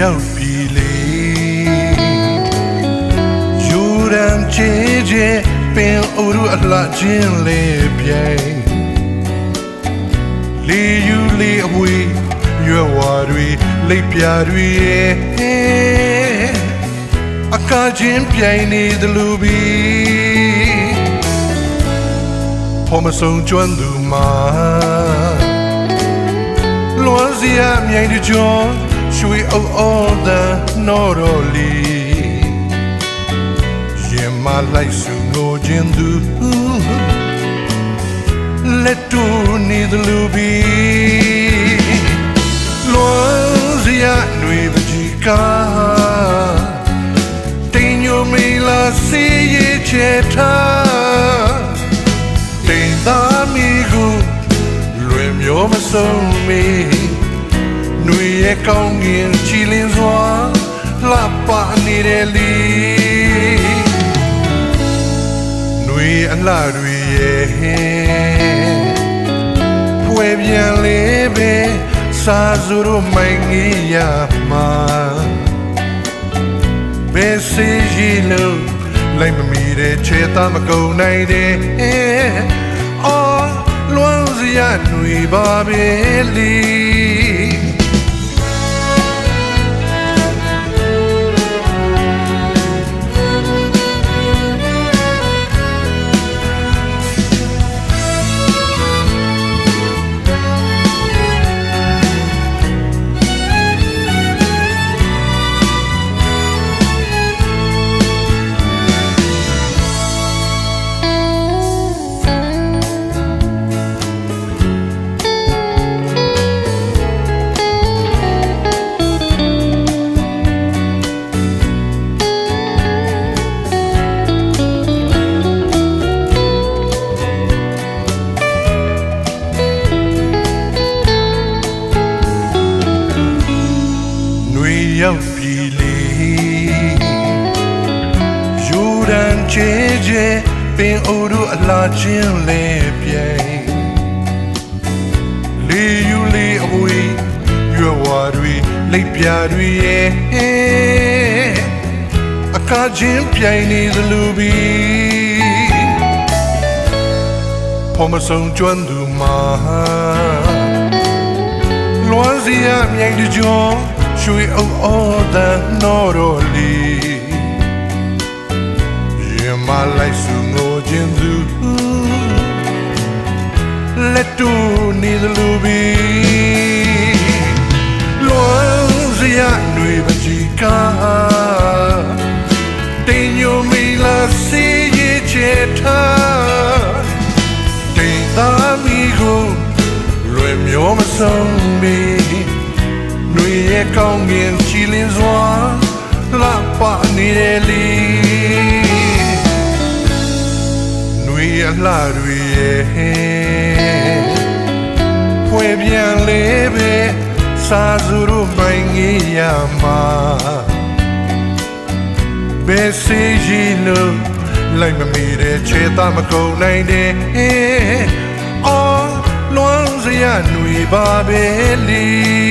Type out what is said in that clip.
ရောက်ပြီလေယူရန်ချေချေပင်အိုရအလှချင်းလေးပြိုင်လေယူလေအဝေးရွယ်ဝါတွေလိပ်ပြာတွေရဲ့အကားချင်းပြိုင်နေသလိုပြီဖော်မဆုံးကျွမ်းသူမှာလွန်စီရမြိုင်တကြော ရွှေအုပ်အော်တဲ့နော်တော်လီရင်မလိုက်စုငိုခြင်းသူလက်တူနေသလူဘီလွန်စီရຫນွေပကြီးကတင်ညိုမီလာစီရဲ့ချေထားတင်သားမီကိုလွင်မျိုးမဆုံးမီနှွေ ရဲ့ကောင်းငင်ချီလင်းစွာလှပနေတဲ့လီနှွေအလှတွေရဲ့ဖွယ်ပြန်လေးပဲစာစုရမိုင်းကြီးရမှာဘယ်စီရီလို့လိုက်မမီတဲ့ခြေသားမကုန်နိုင်တဲ့အော်လွမ်းစရာຫນွေပါပဲလီ ရောက်ပြီလေယူရန်ချေချေပင်အိုရအလားချင်းလဲပြိုင်လေယူလေအဝေးရွယ်ဝါတွေလိပ်ပြာတွေရဲ့အခါချင်းပြိုင်နေသလိုပြီဖော်မဆုံးကျွမ်းသူမှာလွမ်းစီရမြိုင်တကြော ရွှေအုပ်အော်တဲ့နော်တော်လီရင်မလိုက်စုငိုခြင်းသူလက်တူနေသလိုပြီလွမ်းစီရຫນွေပကြီးကတင်ညိုမီလာစီရဲ့ချေထားတင်သားမီကိုလွယ်မျောမဆုံးမီ နှွေရဲ့ကောင်းငင်ချီလင်းစွာလှပနေတဲ့လီနှွေအလှတွေရဲ့ဖွယ်ပြန်လေးပဲစာစုရမိုင်းကြီးရမှာဘယ်စီရီလို့လိုက်မမီတဲ့ခြေသားမကုန်နိုင်တဲ့အော်လွမ်းစရာຫນွေပါပဲလီ